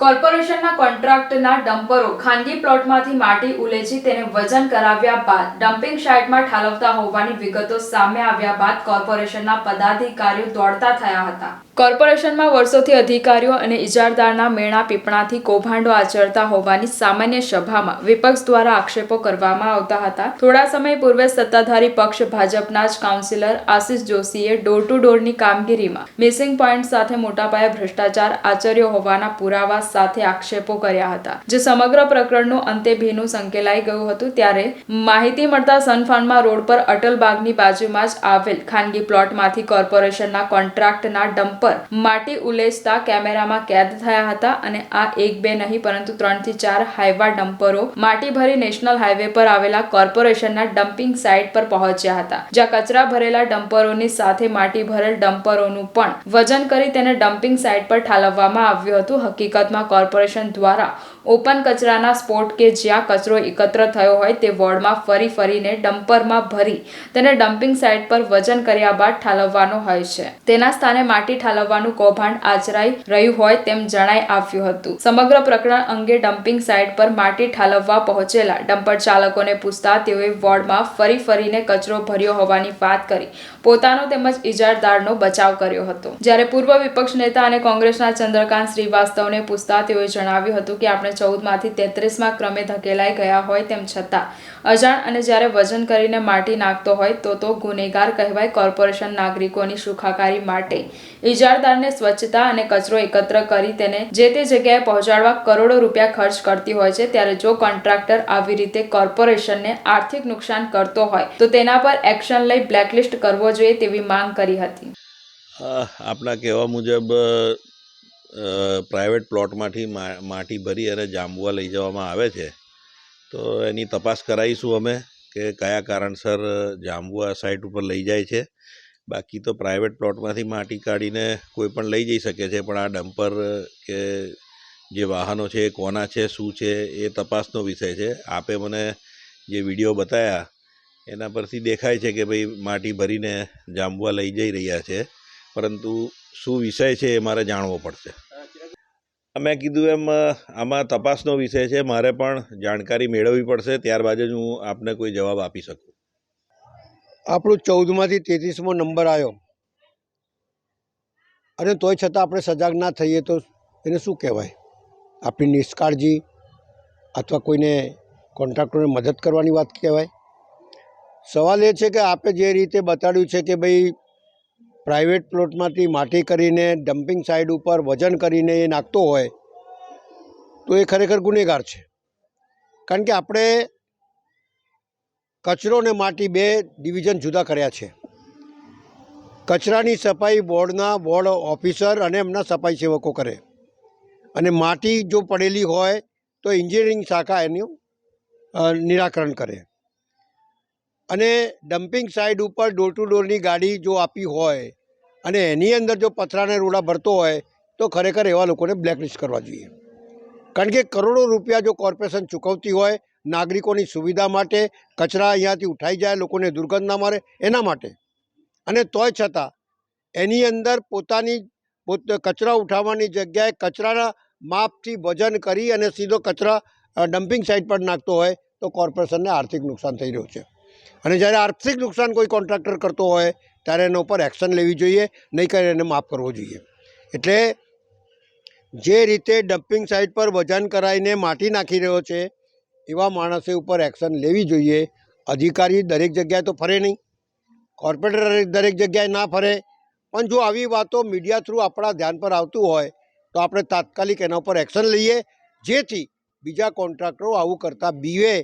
કોર્પોરેશનના કોન્ટ્રાક્ટના ડમ્પરો ખાનગી પ્લોટમાંથી માટી ઉલેચી તેને વજન કરાવ્યા બાદ ડમ્પિંગ સાઇટમાં ઠાલવતા હોવાની વિગતો સામે આવ્યા બાદ કોર્પોરેશનના પદાધિકારીઓ દોડતા થયા હતા. કોર્પોરેશનમાં વર્ષોથી અધિકારીઓ અને ઇજારદારના મેણા પીપણાથી કૌભાંડો આચરતા હોવાની સામાન્ય સભામાં વિપક્ષ દ્વારા આક્ષેપો કરવામાં આવતા હતા. થોડા સમય પૂર્વે સત્તાધારી પક્ષ ભાજપના જ કાઉન્સિલર આશિષ જોશીએ ડોર ટુ ડોરની કામગીરીમાં મિસિંગ પોઈન્ટ સાથે મોટા પાયે ભ્રષ્ટાચાર આચર્યો હોવાના પુરાવા સાથે આક્ષેપો કર્યા હતા. જે સમગ્ર પ્રકરણનું અંતે ભીનું સંકેલાઈ ગયું હતું ત્યારે માહિતી મળતા સનફાર્મા રોડ પર અટલ બાગની બાજુમાં જ આવેલ ખાનગી પ્લોટમાંથી કોર્પોરેશનના કોન્ટ્રાક્ટના ડમ્પર માટી ઉલેચતા કેમેરામાં કેદ થયા હતા અને આ એક બે નહીં, પરંતુ ત્રણથી ચાર હાઈવા ડમ્પરો માટી ભરી નેશનલ હાઈવે પર આવેલા કોર્પોરેશનના ડમ્પિંગ સાઇટ પર પહોંચ્યા હતા, જ્યાં કચરા ભરેલા ડમ્પરોની સાથે માટી ભરેલ ડમ્પરોનું પણ વજન કરી તેને ડમ્પિંગ સાઇટ પર ઠાલવવામાં આવ્યું હતું. હકીકતમાં કોર્પોરેશન દ્વારા ઓપન કચરાના સ્પોટ કે જ્યાં કચરો એકત્ર થયો હોય તે વોર્ડમાં ફરી ફરીને ડમ્પરમાં ભરી તેને ડમ્પિંગ સાઇટ પર વજન કર્યા બાદ ઠાલવવાનો હોય છે. તેના સ્થાને માટી ઠાલવવાનું કૌભાંડ આચરાઈ રહ્યું હોય તેમ જણાઈ આવ્યું હતું. સમગ્ર પ્રકરણ અંગે ડમ્પિંગ સાઇટ પર માટી ઠાલવવા પહોંચેલા ડમ્પર ચાલકોને પૂછતા તેઓએ વોર્ડમાં ફરી ફરીને કચરો ભર્યો હોવાની વાત કરી. પોતાનો તેમજ ઇજારદારનો બચાવ કર્યો હતો. જ્યારે પૂર્વ વિપક્ષ નેતા અને કોંગ્રેસના ચંદ્રકાંત શ્રીવાસ્તવને પૂછતા તેઓએ જણાવ્યું હતું કે આપણે ચૌદમાંથી તેત્રીસમાં ક્રમે ધકેલાઈ ગયા હોય તેમ છતાં, અજાણ અને જ્યારે વજન કરીને માટી નાખતો હોય તો તો ગુનેગાર કહેવાય કોર્પોરેશન નાગરિકોની સુખાકારી માટે. ઇજારદારને સ્વચ્છતા અને કચરો એકત્ર કરી તેને જે તે જગ્યાએ પહોંચાડવા કરોડો રૂપિયા ખર્ચ કરતી હોય છે, ત્યારે જો કોન્ટ્રાક્ટર આવી રીતે કોર્પોરેશનને આર્થિક નુકસાન કરતો હોય, તો તેના પર એક્શન લઈ બ્લેકલિસ્ટ કરવો જોઈએ તેવી માંગ કરી હતી. આપના કહેવા મુજબ પ્રાઇવેટ પ્લોટમાંથી માટી ભરી અને જાંબુઆ લઈ જવામાં આવે છે. તો એની તપાસ કરાવીશું અમે કે કયા કારણસર જાંબુઆ સાઇટ ઉપર લઈ જાય છે. બાકી તો પ્રાઇવેટ પ્લોટમાંથી માટી કાઢીને કોઈ પણ લઈ જઈ શકે છે, પણ આ ડમ્પર કે જે વાહનો છે એ કોના છે, શું છે, એ તપાસનો વિષય છે. આપે મને જે વીડિયો બતાવ્યા એના પરથી દેખાય છે કે ભાઈ માટી ભરીને જાંબુઆ લઈ જઈ રહ્યા છે. પરંતુ શું વિષય છે એ મારે જાણવો પડશે. મેં કીધું એમ આમાં તપાસનો વિષય છે. મારે પણ જાણકારી મેળવવી પડશે. ત્યારબાદ જ હું આપને કોઈ જવાબ આપી શકું. આપણું ચૌદમાંથી તેત્રીસમો નંબર આવ્યો. અને તોય છતાં આપણે સજાગ ના થઈએ તો એને શું કહેવાય? આપણી નિષ્કાળજી અથવા કોઈને કોન્ટ્રાક્ટરને મદદ કરવાની વાત કહેવાય? સવાલ એ છે કે આપે જે રીતે બતાડ્યું છે કે ભાઈ પ્રાઇવેટ પ્લોટમાંથી માટી કરીને ડમ્પિંગ સાઇડ ઉપર વજન કરીને એ નાખતો હોય, તો એ ખરેખર ગુનેગાર છે. કારણ કે આપણે કચરો અને માટી બે ડિવિઝન જુદા કર્યા છે. કચરાની સફાઈ બોર્ડના બોર્ડ ઓફિસર અને એમના સફાઈ સેવકો કરે. અને માટી જો પડેલી હોય, તો એન્જિનિયરિંગ શાખા એનું નિરાકરણ કરે. અને ડમ્પિંગ સાઇડ ઉપર ડોર ટુ ડોરની ગાડી જો આપી હોય અને એની અંદર જો પથરાને રોડા ભરતો હોય, તો ખરેખર એવા લોકોને બ્લેકલિસ્ટ કરવા જોઈએ. કારણ કે કરોડો રૂપિયા જો કોર્પોરેશન ચૂકવતી હોય, નાગરિકોની સુવિધા માટે, કચરા અહીંયાથી ઉઠાઈ જાય, લોકોને દુર્ગંધ ના મારે, એના માટે. અને તોય છતાં, એની અંદર પોતાની, પોત, કચરા ઉઠાવવાની જગ્યાએ કચરાના માપથી વજન કરી અને સીધો કચરા ડમ્પિંગ સાઇટ પર નાખતો હોય, તો કોર્પોરેશનને આર્થિક નુકસાન થઈ રહ્યું છે. અને જ્યારે આર્થિક નુકસાન કોઈ કોન્ટ્રાક્ટર કરતો હોય ત્યારે એના ઉપર એક્શન લેવી જોઈએ, નહીં કરે એને માફ કરવો જોઈએ. એટલે જે રીતે ડમ્પિંગ સાઇટ પર વજન કરાવીને માટી નાખી રહ્યો છે, એવા માણસે ઉપર એક્શન લેવી જોઈએ. અધિકારી દરેક જગ્યાએ તો ફરે નહીં. કોર્પોરેટર દરેક જગ્યાએ ના ફરે. પણ જો આવી વાતો મીડિયા થ્રુ આપણા ધ્યાન પર આવતું હોય, તો આપણે તાત્કાલિક એના ઉપર એક્શન લઈએ, જેથી બીજા કોન્ટ્રાક્ટરો આવું કરતા બીવે.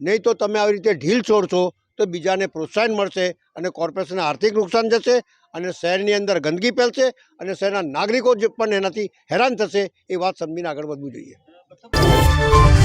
નહીં તો તમે આવી રીતે ઢીલ છોડશો તો બીજાને પ્રોત્સાહન મળશે અને કોર્પોરેશનને આર્થિક નુકસાન જશે અને શહેરની અંદર ગંદકી ફેલશે અને શહેરના નાગરિકો પણ એનાથી હેરાન થશે એ વાત સમજીને આગળ વધવું જોઈએ.